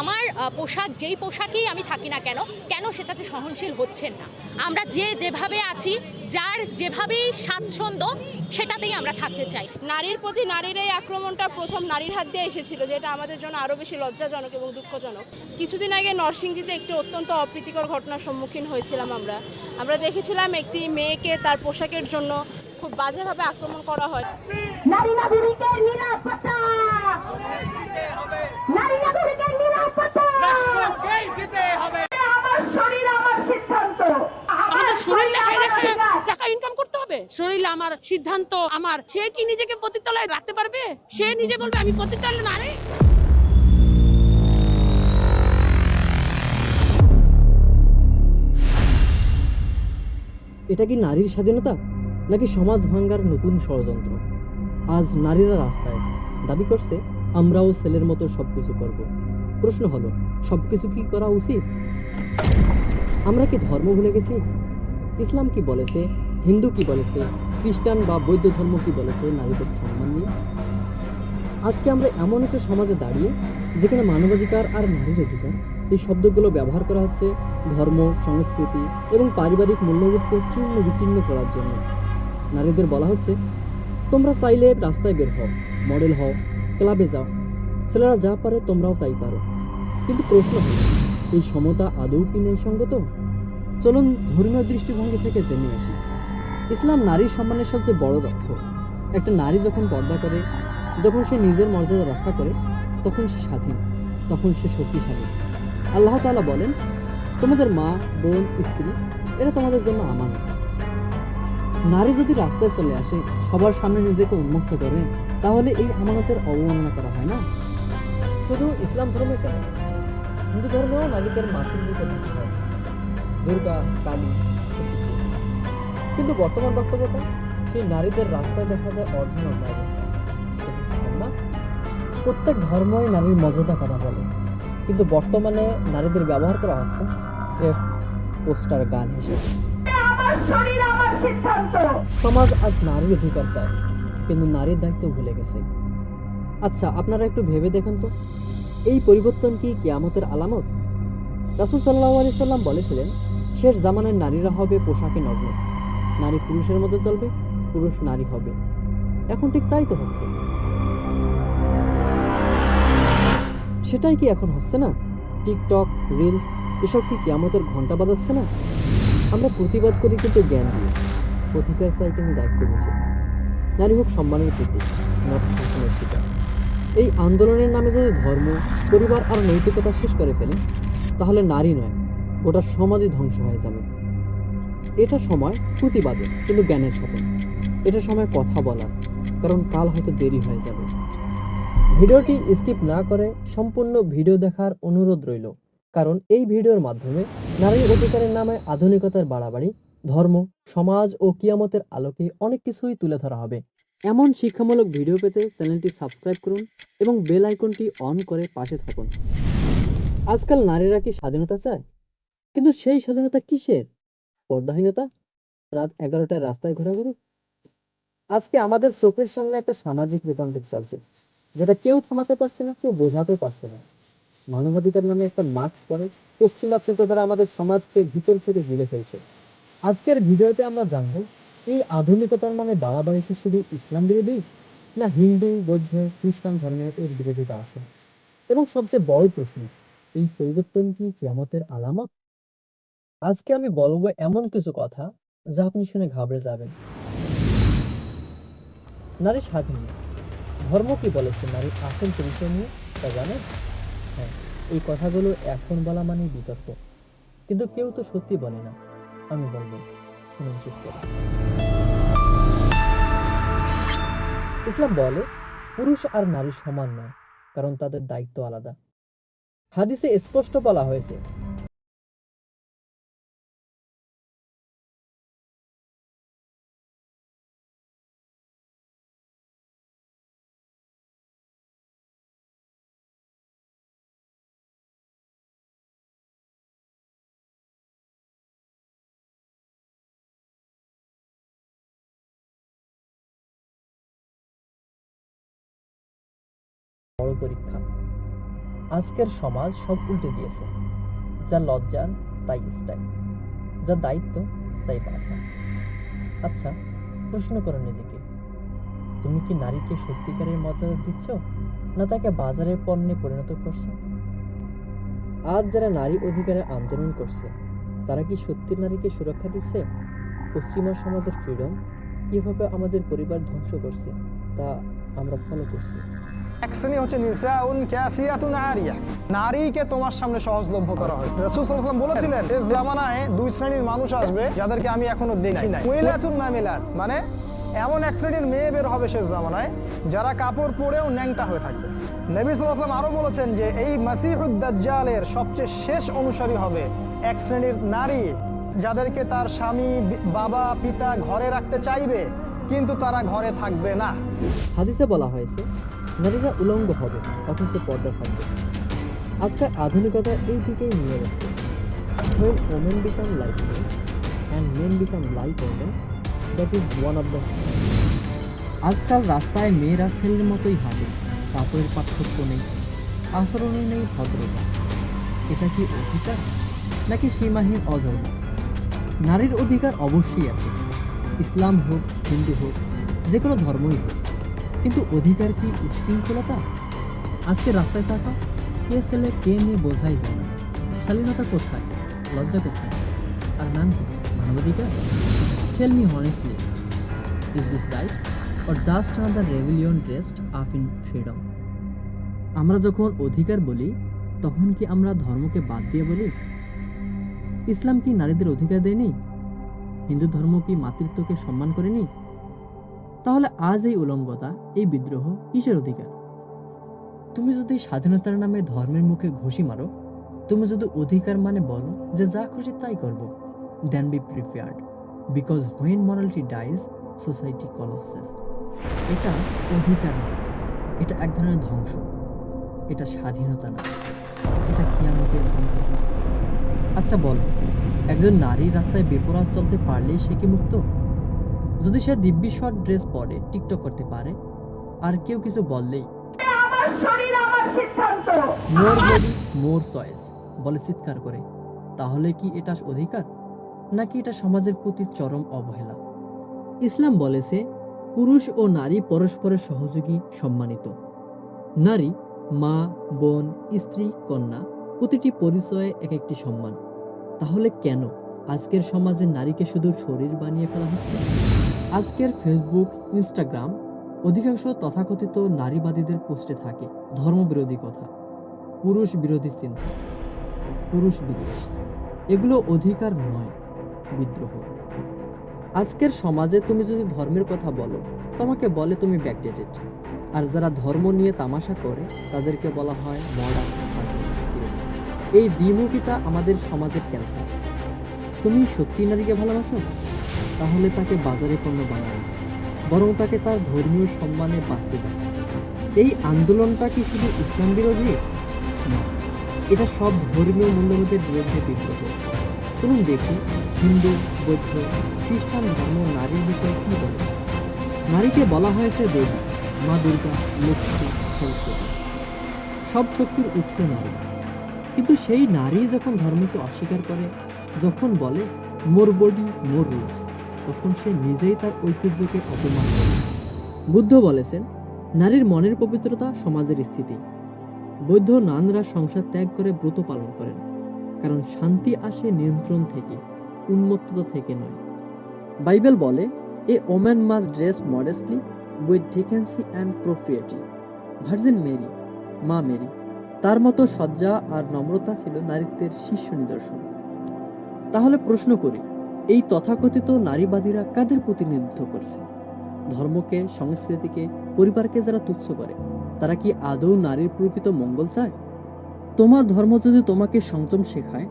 আমার পোশাক, যেই পোশাকেই আমি থাকি না কেন কেন সেটাতে সহনশীল হচ্ছেন না। আমরা যে যেভাবে আছি, যার যেভাবেই স্বাচ্ছন্দ্য, সেটাতেই আমরা থাকতে চাই। নারীর প্রতি নারীর এই আক্রমণটা প্রথম নারীর হাত দিয়ে এসেছিল, যেটা আমাদের জন্য আরও বেশি লজ্জাজনক এবং দুঃখজনক। কিছুদিন আগে নরসিংদীতে একটি অত্যন্ত অপ্রীতিকর ঘটনার সম্মুখীন হয়েছিলাম আমরা। আমরা দেখেছিলাম একটি মেয়েকে তার পোশাকের জন্য খুব বাজেভাবে আক্রমণ করা হয়। নারী নাগরিকের নিরাপত্তা! নারী নাগরিকের নিরাপত্তা! আমার শরীর আমার সিদ্ধান্ত। আমাদের শরীর দেখায় দেখায়। আমার টাকা ইনকাম করতে হবে। শরীর আমার সিদ্ধান্ত আমার। সে কি নিজেকে পতিতলায় রাখতে পারবে? সে নিজে বলবে আমি পতিতলায় নারী এটা কি নারীর স্বাধীনতা? নাকি সমাজ ভাঙ্গার নতুন ষড়যন্ত্র? আজ নারীরা রাস্তায় দাবি করছে, আমরাও ছেলের মতো সবকিছু করব। প্রশ্ন হলো, সবকিছু কি করা উচিত? আমরা কি ধর্ম ভুলে গেছি? ইসলাম কি বলেছে? হিন্দু কি বলেছে? খ্রিস্টান বা বৌদ্ধ ধর্ম কি বলেছে নারীদের সম্মান নিয়ে? আজকে আমরা এমন একটা সমাজে দাঁড়িয়ে, যেখানে মানবাধিকার আর নারীর অধিকার, এই শব্দগুলো ব্যবহার করা হচ্ছে ধর্ম, সংস্কৃতি এবং পারিবারিক মূল্যবোধকে চূর্ণ বিচ্ছিন্ন করার জন্য। নারীদের বলা হচ্ছে, তোমরা চাইলে রাস্তায় বের হও, মডেল হও, ক্লাবে যাও। ছেলেরা যা পারে তোমরাও তাই পারো। কিন্তু প্রশ্ন হলো, এই সমতা আদৌ কি নেই সঙ্গত চলুন ধর্মীয় দৃষ্টিভঙ্গি থেকে জেনে আসি। ইসলাম নারীর সম্মানের সবচেয়ে বড় লক্ষ্য। একটা নারী যখন পর্দা করে, যখন সে নিজের মর্যাদা রক্ষা করে, তখন সে স্বাধীন, তখন সে শক্তিশালী। আল্লাহ তাআলা বলেন, তোমাদের মা, বোন, স্ত্রী, এরা তোমাদের জন্য আমান নারী যদি রাস্তায় চলে আসে, সবার সামনে নিজেকে উন্মুক্ত করে, তাহলে এই আমানতের অবমাননা করা হয় না? শুধু ইসলাম ধর্মে কেন? হিন্দু ধর্মেও নারীদের হয়। দুর্গা, কালী কিন্তু বর্তমান বাস্তবতা, সেই নারীদের রাস্তায় দেখা যায় অর্ধনগ্ন অবস্থা? প্রত্যেক ধর্মই নারীর মর্যাদা করা বলে। কিন্তু বর্তমানে নারীদের ব্যবহার করা হচ্ছে, স্রেফ পোস্টার গান হিসেবে। সমাজ আজ নারীর অধিকার চায় কিন্তু নারীর দায়িত্ব ভুলে গেছে। আচ্ছা আপনারা একটু ভেবে দেখেন তো, এই পরিবর্তন কি কিয়ামতের আলামত? রাসুল সাল্লাহ আলি সাল্লাম বলেছিলেন, শেষ জামানের নারীরা হবে পোশাকে নগ্ন, নারী পুরুষের মতো চলবে, পুরুষ নারী হবে। এখন ঠিক তাই তো হচ্ছে। সেটাই কি এখন হচ্ছে না? টিকটক, রিলস, এসব কি কিয়ামতের ঘণ্টা বাজাচ্ছে না? আমরা প্রতিবাদ করি কিন্তু জ্ঞান দিয়ে। অধিকার চাই কিন্তু দায়িত্ব বুঝে। নারী হোক সম্মানের প্রতীক নট শিকার। এই আন্দোলনের নামে যদি ধর্ম, পরিবার আর নৈতিকতা শেষ করে ফেলে, তাহলে নারী নয়, গোটা সমাজই ধ্বংস হয়ে যাবে। এটা সময় প্রতিবাদে, কিন্তু জ্ঞানের সাথে এটা সময় কথা বলার, কারণ কাল হয়তো দেরি হয়ে যাবে। ভিডিওটি স্কিপ না করে সম্পূর্ণ ভিডিও দেখার অনুরোধ রইল, কারণ এই ভিডিওর মাধ্যমে নারীর অধিকারের নামে আধুনিকতার বাড়াবাড়ি, ধর্ম, সমাজ ও কিয়ামতের আলোকে অনেক কিছুই তুলে ধরা হবে। এমন শিক্ষামূলক ভিডিও পেতে চ্যানেলটি সাবস্ক্রাইব করুন এবং বেল আইকনটি অন করে পাশে থাকুন। আজকাল নারীরা কি স্বাধীনতা চায়? কিন্তু সেই স্বাধীনতা কিসের? পর্দাহীনতা? রাত এগারোটায় রাস্তায় ঘোরাঘুরি? আজকে আমাদের চোখের সামনে একটা সামাজিক বিতন্ডিক চলছে, যেটা কেউ থামাতে পারছে না, কেউ বোঝাতে পারছে না। মানবাধিকার নামে একটা মাস্ক পরে পশ্চিমা চিন্তাধারা আমাদের সমাজকে ভিতর থেকে ঘিরে ফেলছে। আজকের ভিডিওতে আমরা জানব, এই আধুনিকতার মানে বাড়াবাড়ি কি শুধু ইসলাম বিরোধী, না হিন্দু, বৌদ্ধ, খ্রিস্টান ধর্মের এর বিরোধিতা আছে? এবং সবচেয়ে বড় প্রশ্ন, এই পরিবর্তন কি কিয়ামতের আলামত? আজকে আমি বলব এমন কিছু কথা যা আপনি শুনে ঘাবড়ে যাবেন। নারী স্বাধীন। ধর্ম কি বলেছে? নারীর আসল পরিচয় নিয়ে তা জানেন? হ্যাঁ এই কথাগুলো এখন বলা মানে বিতর্ক। কিন্তু কেউ তো সত্যি বলে না, আমি বলব, শুনুন চুপ করে। ইসলাম বলে, পুরুষ আর নারী সমান নয়, কারণ তাদের দায়িত্ব আলাদা। হাদিসে স্পষ্ট বলা হয়েছে বড় পরীক্ষা। আজকের সমাজ সব উল্টে দিয়েছে। যা লজ্জার, তাই স্টাইল যা দায়িত্ব, তাই বার্তা। আচ্ছা প্রশ্ন করো নিজেকে। তুমি কি নারীকে সত্যিকারের মর্যাদা দিচ্ছ, না তাকে বাজারের পণ্যে পরিণত করছ? আজ যারা নারী অধিকারের আন্দোলন করছে, তারা কি সত্যি নারীকে সুরক্ষা দিচ্ছে? পশ্চিমা সমাজের ফ্রিডম কীভাবে আমাদের পরিবার ধ্বংস করছে, তা আমরা ফলো করছি। এক শ্রেণি হচ্ছে নিসাউন ক্যাসিয়াতুন আরিয়া। নারীকে তোমার সামনে সহজলভ্য করা হয়। রাসূল সাল্লাল্লাহু আলাইহি বলেছিলেন এই জামানায় দুই শ্রেণির মানুষ আসবে যাদেরকে আমি এখনও দেখি নাই। মুইলাতুন মামিলাত মানে এমন এক শ্রেণির মেয়ে বের হবে শেষ জামানায় যারা কাপড় পরেও ন্যাংটা হয়ে থাকবে। নবী সাল্লাল্লাহু আলাইহি আরও বলেছেন যে এই মাসিহুদ দাজ্জালের সবচেয়ে শেষ অনুসারী হবে এক শ্রেণির নারী যাদেরকে তার স্বামী বাবা পিতা ঘরে রাখতে চাইবে কিন্তু তারা ঘরে থাকবে না। হাদিসে বলা হয়েছে নারীরা উলঙ্গ হবে অথচ পর্দা থাকবে। আজকাল আধুনিকতা এই দিকেই নিয়ে যাচ্ছে when women become like men and men become like women, that is আজকাল রাস্তায় মেয়েরা ছেলের মতোই হাঁটে, কাপড়ের পার্থক্য নেই আচরণে নেই ভদ্রতা। এটা কি অধিকার, নাকি সীমাহীন অধর্ম? নারীর অধিকার অবশ্যই আছে। ইসলাম হোক, হিন্দু হোক, যে কোনো ধর্মই হোক। কিন্তু অধিকার কি উচ্ছৃঙ্খলতা? আজকে রাস্তায় থাকা কে ছেলে কে মেয়ে বোঝাই যায় না। শালীনতা কোথায়? লজ্জা কোথায়? আর নাম কি? মানবাধিকার? Tell me honestly is this right or just another rebellion dressed up in freedom আমরা যখন অধিকার বলি, তখন কি আমরা ধর্মকে বাদ দিয়ে বলি? ইসলাম কি নারীদের অধিকার দেয়নি? হিন্দু ধর্ম কি মাতৃত্বকে সম্মান করেনি? তাহলে আজ এই উলঙ্গতা, এই বিদ্রোহ কিসের অধিকার? তুমি যদি স্বাধীনতার নামে ধর্মের মুখে ঘুষি মারো, তুমি যদি অধিকার মানে বলো যে যা খুশি তাই করব then be prepared because when morality dies society collapses এটা অধিকার না, এটা এক ধরনের ধ্বংস, এটা স্বাধীনতা না, এটা কিয়ামতের। আচ্ছা বলো, একজন নারী রাস্তায় বেপরাধ চলতে পারলেই সে কি মুক্ত? যদি সে দিব্যি শর্ট ড্রেস পরে টিকটক করতে পারে আর কেউ কিছু বললেই? মোর বডি মোর চয়েস বলে চিৎকার করে। তাহলে কি এটা অধিকার? নাকি এটা সমাজের প্রতি চরম অবহেলা? ইসলাম বলেছে পুরুষ ও নারী পরস্পরের সহযোগী সম্মানিত। নারী মা বোন স্ত্রী কন্যা প্রতিটি পরিচয়ে এক একটি সম্মান। তাহলে কেন আজকের সমাজে নারীকে শুধু শরীর বানিয়ে ফেলা হচ্ছে? আজকের ফেসবুক, ইনস্টাগ্রাম অধিকাংশ তথাকথিত নারীবাদীদের পোস্টে থাকে ধর্মবিরোধী কথা, পুরুষ বিরোধী চিন্তা, পুরুষ বিদ্বেষ এগুলো অধিকার নয়, বিদ্রোহ। আজকের সমাজে তুমি যদি ধর্মের কথা বলো, তোমাকে বলে তুমি ব্যাকডেটেড আর যারা ধর্ম নিয়ে তামাশা করে, তাদেরকে বলা হয় মডার্ন এই দ্বিমুখিতা আমাদের সমাজের ক্যান্সার। তুমি সত্যি নারীকে ভালোবাসো? তাহলে তাকে বাজারে পণ্য বানাও না। বরং তাকে তার ধর্মীয় সম্মানে বাঁচতে দাও এই আন্দোলনটা কি শুধু ইসলাম বিরোধী? না, এটা সব ধর্মীয় মূল্যবোধের বিরুদ্ধে বিদ্রোহ। চলুন দেখি হিন্দু, বৌদ্ধ, খ্রিস্টান, ধর্ম, নারীর বিষয়ে কি বলে। নারীকে বলা হয়েছে দেবী, মা দুর্গা, লক্ষ্মী, সরস্বতী। সব শক্তির উৎস নারী। কিন্তু সেই নারী যখন ধর্মকে অস্বীকার করে, যখন বলে, মোর বডি, মোর রুলস তখন সে নিজেই তার ঐতিহ্যকে অপমান করে। বুদ্ধ বলেছেন, নারীর মনের পবিত্রতা সমাজের স্থিতি। বৌদ্ধ নানরা সংসার ত্যাগ করে ব্রত পালন করেন, কারণ শান্তি আসে নিয়ন্ত্রণ থেকে, উন্মত্ততা থেকে নয়। বাইবেল বলে, a woman must dress modestly with decency and propriety. Virgin Mary, মা মেরি। তার মতো সজ্জা আর নম্রতা ছিল নারীত্বের শীর্ষ নিদর্শন। তাহলে প্রশ্ন করি এই তথাকথিত নারীবাদীরা কাদের প্রতিনিধিত্ব করছে? ধর্মকে, সংস্কৃতিকে, পরিবারকে যারা তুচ্ছ করে, তারা কি আদৌ নারীর প্রকৃত মঙ্গল চায়? তোমার ধর্ম যদি তোমাকে সংযম শেখায়,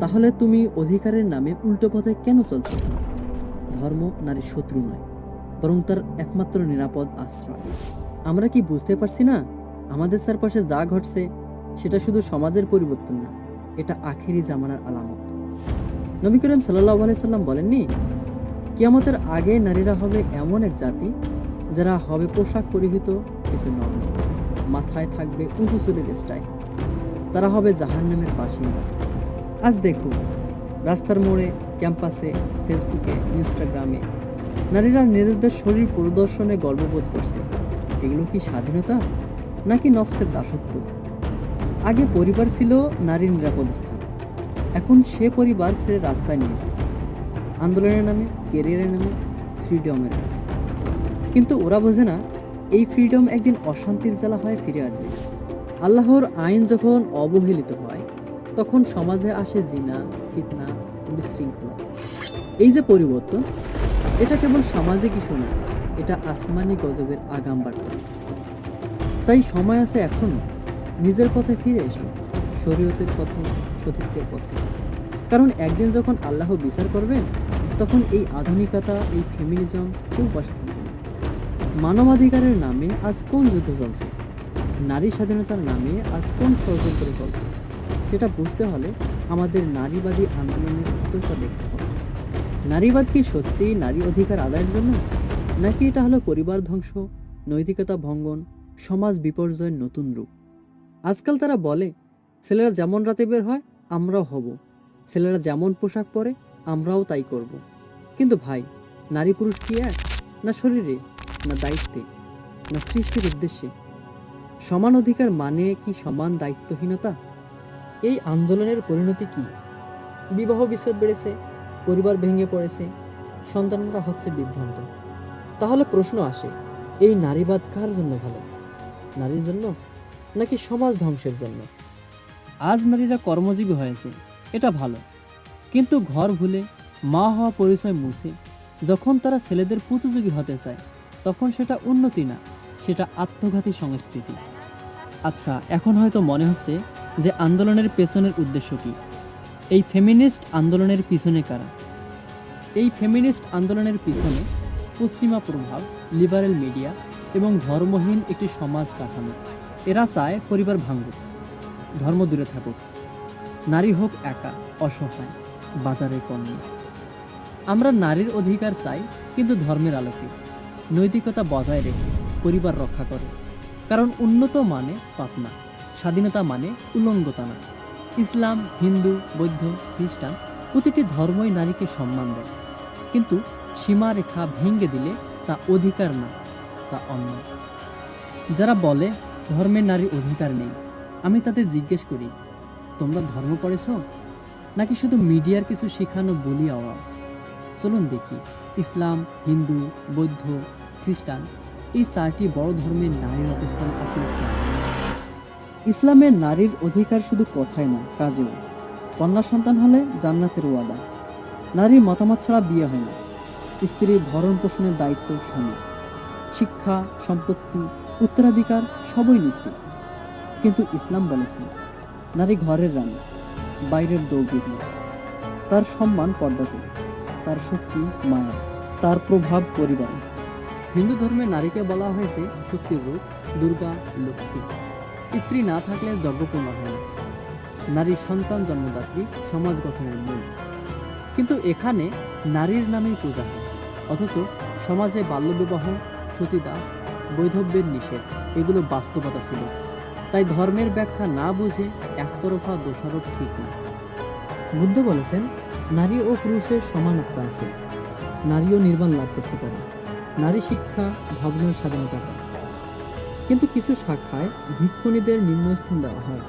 তাহলে তুমি অধিকারের নামে উল্টো পথে কেন চলছ? ধর্ম নারীর শত্রু নয়, বরং তার একমাত্র নিরাপদ আশ্রয়। আমরা কি বুঝতে পারছি না? আমাদের চারপাশে যা ঘটছে, সেটা শুধু সমাজের পরিবর্তন না, এটা আখেরি জামানার আলামত। নবী করিম সাল্লাহ সাল্লাম বলেননি, কিয়ামতের আগে নারীরা হবে এমন এক জাতি যারা হবে পোশাক পরিহিত কিন্তু নগ্ন মাথায় থাকবে উঁচু চুলের স্টাইল। তারা হবে জাহান্নামের বাসিন্দা। আজ দেখুন, রাস্তার মোড়ে, ক্যাম্পাসে, ফেসবুকে, ইনস্টাগ্রামে নারীরা নিজেদের শরীর প্রদর্শনে গর্ববোধ করছে। এগুলো কি স্বাধীনতা? নাকি নফসের দাসত্ব? আগে পরিবার ছিল নারীর নিরাপদ স্থান। এখন সে পরিবার ছেড়ে রাস্তায় নিয়েছে আন্দোলনের নামে কেরিয়ারের নামে, ফ্রিডমের নামে। কিন্তু ওরা বোঝে না, এই ফ্রিডম একদিন অশান্তির জ্বালা হয়ে ফিরে আসবে। আল্লাহর আইন যখন অবহেলিত হয়, তখন সমাজে আসে জিনা, ফিতনা, বিশৃঙ্খলা। এই যে পরিবর্তন, এটা কেবল সামাজিক ইস্যু না, এটা আসমানি গজবের আগাম বার্তা। তাই সময় আছে এখনও নিজের পথে ফিরে এসো, শরীয়তের পথে, সতীত্বের পথে। কারণ একদিন যখন আল্লাহ বিচার করবেন, তখন এই আধুনিকতা, এই ফেমিনিজম কেউ পাশে থাকবে। মানবাধিকারের নামে আজ কোন যুদ্ধ চলছে? নারী স্বাধীনতার নামে আজ কোন ষড়যন্ত্র চলছে? সেটা বুঝতে হলে আমাদের নারীবাদী আন্দোলনের উত্তরটা দেখতে হবে। নারীবাদ কি সত্যিই নারী অধিকার আদায়ের জন্য? নাকি এটা হলো পরিবার ধ্বংস, নৈতিকতা ভঙ্গন, সমাজ বিপর্যয়ের নতুন রূপ? আজকাল তারা বলে, ছেলেরা যেমন রাতে বের হয়, আমরাও হব। ছেলেরা যেমন পোশাক পরে, আমরাও তাই করব। কিন্তু ভাই, নারী পুরুষ কি এক? না শরীরে, না দায়িত্বে, না সৃষ্টির উদ্দেশ্যে? সমান অধিকার মানে কি সমান দায়িত্বহীনতা? এই আন্দোলনের পরিণতি কি? বিবাহ বিচ্ছেদ বেড়েছে, পরিবার ভেঙে পড়েছে, সন্তানরা হচ্ছে বিভ্রান্ত। তাহলে প্রশ্ন আসে, এই নারীবাদ কার জন্য ভালো? নারীর জন্য, নাকি সমাজ ধ্বংসের জন্য? আজ নারীরা কর্মজীবী হয়েছে এটা ভালো। কিন্তু ঘর ভুলে মা হওয়া পরিচয় মুছে, যখন তারা ছেলেদের প্রতিযোগী হতে চায়, তখন সেটা উন্নতি না, সেটা আত্মঘাতী সংস্কৃতি। আচ্ছা এখন হয়তো মনে হচ্ছে যে আন্দোলনের পেছনের উদ্দেশ্য কি? এই ফেমিনিস্ট আন্দোলনের পিছনে কারা? এই ফেমিনিস্ট আন্দোলনের পিছনে পশ্চিমা প্রভাব, লিবারেল মিডিয়া এবং ধর্মহীন একটি সমাজ কাঠামো। এরা চায় পরিবার ভাঙ্গুক ধর্ম দূরে থাকুক। নারী হোক একা, অসহায় বাজারে পণ্য। আমরা নারীর অধিকার চাই, কিন্তু ধর্মের আলোকে। নৈতিকতা বজায় রেখে পরিবার রক্ষা করে। কারণ উন্নত মানে পাপ না স্বাধীনতা মানে উলঙ্গতা না ইসলাম, হিন্দু, বৌদ্ধ, খ্রিস্টান প্রতিটি ধর্মই নারীকে সম্মান দেয়। কিন্তু সীমারেখা ভেঙে দিলে তা অধিকার না, তা অন্যায়। যারা বলে, ধর্মে নারীর অধিকার নেই আমি তাদের জিজ্ঞেস করি তোমরা ধর্ম পড়েছ নাকি শুধু মিডিয়ার কিছু শেখানো বলি চলুন দেখি। ইসলাম, হিন্দু, বৌদ্ধ, খ্রিস্টান, এই চারটি বড় ধর্মের নারীর অবস্থান আসলে ইসলামের নারীর অধিকার শুধু কথায় না, কাজেও। কন্যা সন্তান হলে জান্নাতের ওয়াদা। নারীর মতামত ছাড়া বিয়ে হয় না। স্ত্রীর ভরণ পোষণের দায়িত্ব স্বামীর। শিক্ষা, সম্পত্তি, উত্তরাধিকার সবই নিশ্চিত। কিন্তু ইসলাম বলেছে নারী ঘরের রানী, বাইরের না তার সম্মান পর্দাতে, তার শক্তি মায়া, তার প্রভাব পরিবারে। হিন্দু ধর্মে নারীকে বলা হয়েছে শক্তির রূপ, দুর্গা, লক্ষ্মী। স্ত্রী না থাকলে যজ্ঞপূর্ণ হয় না। নারীর সন্তান জন্মদাত্রী, সমাজ গঠনের মূল। কিন্তু এখানে নারীর নামেই পূজা হয়, অথচ সমাজে বাল্যবিবাহ, সতীদাহ, বৈধব্যের নিষেধ, এগুলো বাস্তবতা ছিল। তাই ধর্মের ব্যাখ্যা না বুঝে একতরফা দোষারোপ ঠিক না বুদ্ধ বলেছেন, নারী ও পুরুষের সমানত্ব আছে। নারীও নির্মাণ লাভ করতে পারে। নারী শিক্ষা ভাবনার স্বাধীনতা পায়। কিন্তু কিছু শাখায় ভিক্ষুণীদের নিম্নস্থান দেওয়া হয়।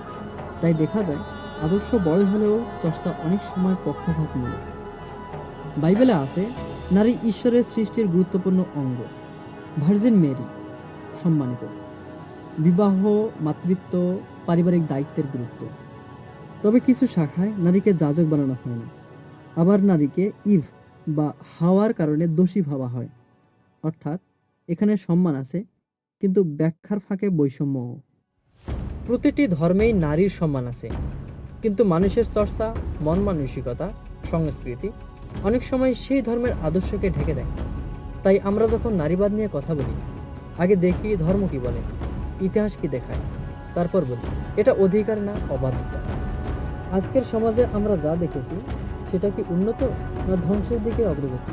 তাই দেখা যায়, আদর্শ বড় হলেও চর্চা অনেক সময় পক্ষপাতমূলক বাইবেলে আছে, নারী ঈশ্বরের সৃষ্টির গুরুত্বপূর্ণ অঙ্গ, ভার্জিন মেরি, সম্মানিত। বিবাহ, মাতৃত্ব, পারিবারিক দায়িত্বের গুরুত্ব। তবে কিছু শাখায় নারীকে যাজক বানানো হয় না। আবার নারীকে ইভ বা হাওয়ার কারণে দোষী ভাবা হয়। অর্থাৎ এখানে সম্মান আছে, কিন্তু ব্যাখ্যার ফাঁকে বৈষম্য প্রতিটি ধর্মেই নারীর সম্মান আছে, কিন্তু মানুষের চর্চা, মন মানসিকতা, সংস্কৃতি অনেক সময় সেই ধর্মের আদর্শকে ঢেকে দেয়। তাই আমরা যখন নারীবাদ নিয়ে কথা বলি, আগে দেখি ধর্ম কি বলে। ইতিহাস কি দেখায়? তারপর বলি, এটা অধিকার না অবাধ্যতা? আজকের সমাজে আমরা যা দেখেছি, সেটা কি উন্নত না ধ্বংসের দিকে অগ্রগতি?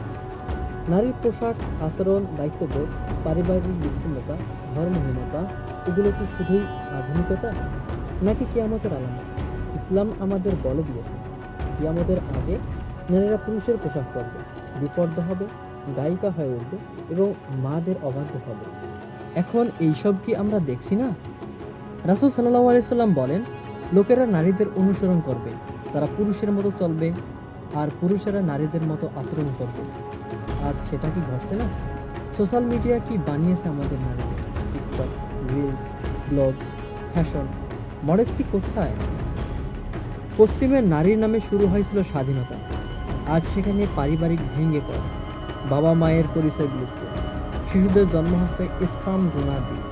নারীর পোশাক, আচরণ, দায়িত্ববোধ, পারিবারিক বিচ্ছিন্নতা, ধর্মহীনতা, এগুলো কি শুধুই আধুনিকতা? নাকি কিয়ামতের আলামত? ইসলাম আমাদের বলে দিয়েছে, কিয়ামতের আগে নারীরা পুরুষের পোশাক পরবে বিপর্দ হবে, গায়িকা হয়ে উঠবে এবং মাদের অবাধ্য হবে। এখন এইসব কি আমরা দেখছি না? রাসুল সাল্লাহ আলাইসাল্লাম বলেন, লোকেরা নারীদের অনুসরণ করবে, তারা পুরুষের মতো চলবে, আর পুরুষেরা নারীদের মতো আচরণ করবে। আজ সেটা কি ঘটছে না? সোশ্যাল মিডিয়া কি বানিয়েছে আমাদের নারীদের? TikTok, reels, blog, fashion, modesty কোথায়? পশ্চিমের নারীর নামে শুরু হয়েছিল স্বাধীনতা। আজ সেখানে পারিবারিক ভেঙে পড়ে। বাবা মায়ের পরিচয় বিলুপ্ত। শিশুদের জন্ম হচ্ছে স্পাম ডোনার দিয়ে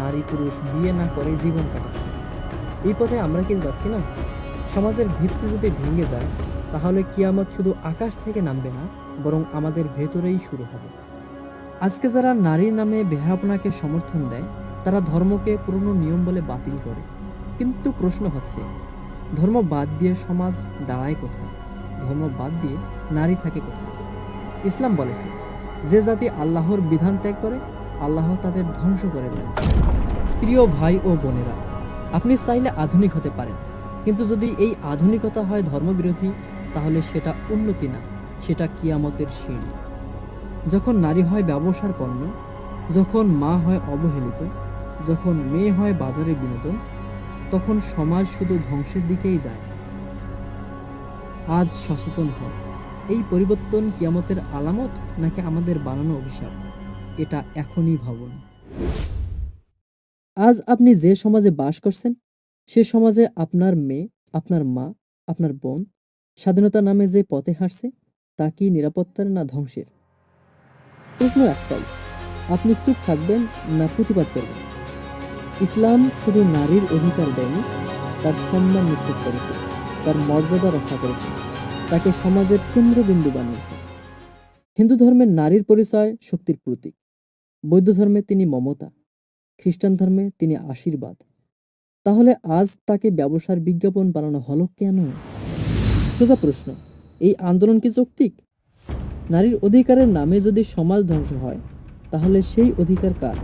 নারী পুরুষ বিয়ে না করে জীবন কাটাচ্ছে। এই পথে আমরা কি যাচ্ছি না? সমাজের ভিত্তি যদি ভেঙে যায়, তাহলে কিয়ামত শুধু আকাশ থেকে নামবে না, বরং আমাদের ভেতরেই শুরু হবে। আজকে যারা নারীর নামে বেহাপনাকে সমর্থন দেয়, তারা ধর্মকে পুরনো নিয়ম বলে বাতিল করে। কিন্তু প্রশ্ন হচ্ছে, ধর্ম বাদ দিয়ে সমাজ দাঁড়ায় কোথায়? ধর্ম বাদ দিয়ে নারী থাকে কোথায়? ইসলাম বলেছে যে জাতি আল্লাহর বিধান ত্যাগ করে, আল্লাহ তাদের ধ্বংস করে দেন। প্রিয় ভাই ও বোনেরা, আপনি চাইলে আধুনিক হতে পারেন, কিন্তু যদি এই আধুনিকতা হয় ধর্মবিরোধী, তাহলে সেটা উন্নতি না, সেটা কিয়ামতের সিঁড়ি। যখন নারী হয় ব্যবসার পণ্য, যখন মা হয় অবহেলিত, যখন মেয়ে হয় বাজারে বিনোদন, তখন সমাজ শুধু ধ্বংসের দিকেই যায়। আজ সচেতন হন এই পরিবর্তন কিয়ামতের আলামত নাকি আমাদের বানানো অভিশাপ? এটা এখনই ভাবুন। আজ আপনি যে সমাজে বাস করছেন, সে সমাজে আপনার মেয়ে, আপনার মা, আপনার বোন স্বাধীনতা নামে যে পথে হাঁটছে, তা কি নিরাপত্তার না ধ্বংসের? প্রশ্ন একটাই, আপনি চুপ থাকবেন না প্রতিবাদ করবেন? ইসলাম শুধু নারীর অধিকার দেয়নি, তার সম্মান নিশ্চিত করেছে, তার মর্যাদা রক্ষা করেছে। তাকে সমাজের কেন্দ্রবিন্দু বানিয়েছে। হিন্দু ধর্মের নারীর পরিচয় শক্তির প্রতীক। বৌদ্ধ ধর্মে তিনি মমতা, খ্রিস্টান ধর্মে তিনি আশীর্বাদ। তাহলে আজ তাকে ব্যবসার বিজ্ঞাপন বানানো হলো কেন? সোজা প্রশ্ন, এই আন্দোলন কি যৌক্তিক? নারীর অধিকারের নামে যদি সমাজ ধ্বংস হয়, তাহলে সেই অধিকার কার?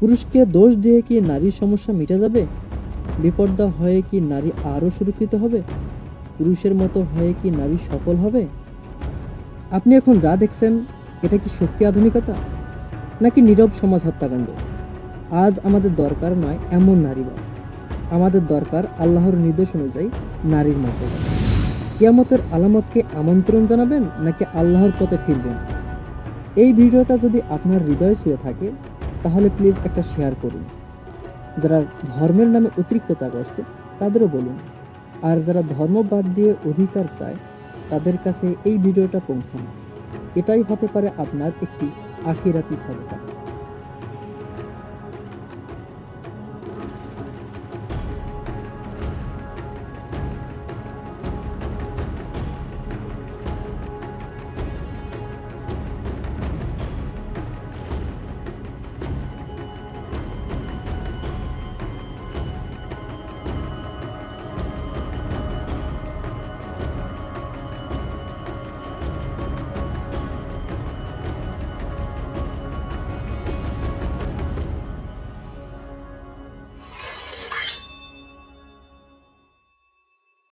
পুরুষকে দোষ দিয়ে কি নারীর সমস্যা মিটে যাবে? বিপর্দা হয়ে কি নারী আরও সুরক্ষিত হবে? পুরুষের মতো হয়ে কি নারী সফল হবে? আপনি এখন যা দেখছেন, এটা কি সত্যি আধুনিকতা? নাকি নীরব সমাজ হত্যাকাণ্ড? আজ আমাদের দরকার নয় এমন নারীবাদ। আমাদের দরকার আল্লাহর নির্দেশ অনুযায়ী নারীর মর্যাদা। কিয়ামতের আলামতকে আমন্ত্রণ জানাবেন নাকি আল্লাহর পথে ফিরবেন? এই ভিডিওটা যদি আপনার হৃদয় ছুঁয়ে থাকে, তাহলে প্লিজ একটা শেয়ার করুন। যারা ধর্মের নামে অতিরিক্ততা করছে, তাদেরও বলুন। আর যারা ধর্ম বাদ দিয়ে অধিকার চায়, তাদের কাছে এই ভিডিওটা পৌঁছানো। এটাই হতে পারে আপনার একটি আখিরাতি সদকা।